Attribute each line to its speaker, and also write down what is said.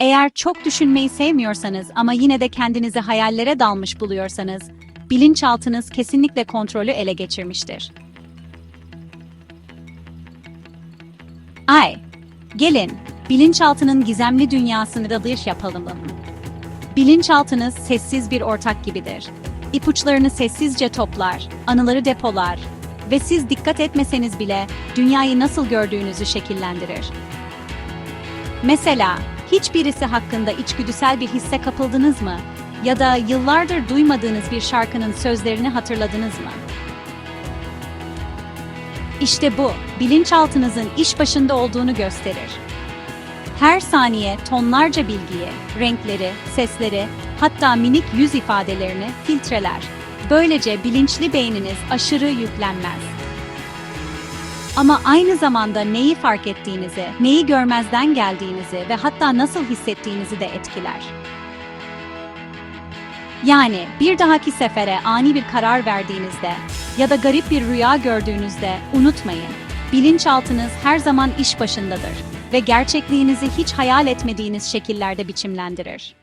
Speaker 1: Eğer çok düşünmeyi sevmiyorsanız ama yine de kendinizi hayallere dalmış buluyorsanız, bilinçaltınız kesinlikle kontrolü ele geçirmiştir. Ay, gelin, bilinçaltının gizemli dünyasını da dış yapalım. Bilinçaltınız sessiz bir ortak gibidir. İpuçlarını sessizce toplar, anıları depolar ve siz dikkat etmeseniz bile dünyayı nasıl gördüğünüzü şekillendirir. Mesela hiç birisi hakkında içgüdüsel bir hisse kapıldınız mı? Ya da yıllardır duymadığınız bir şarkının sözlerini hatırladınız mı? İşte bu, bilinçaltınızın iş başında olduğunu gösterir. Her saniye tonlarca bilgiyi, renkleri, sesleri, hatta minik yüz ifadelerini filtreler. Böylece bilinçli beyniniz aşırı yüklenmez. Ama aynı zamanda neyi fark ettiğinizi, neyi görmezden geldiğinizi ve hatta nasıl hissettiğinizi de etkiler. Yani bir dahaki sefere ani bir karar verdiğinizde ya da garip bir rüya gördüğünüzde unutmayın. Bilinçaltınız her zaman iş başındadır ve gerçekliğinizi hiç hayal etmediğiniz şekillerde biçimlendirir.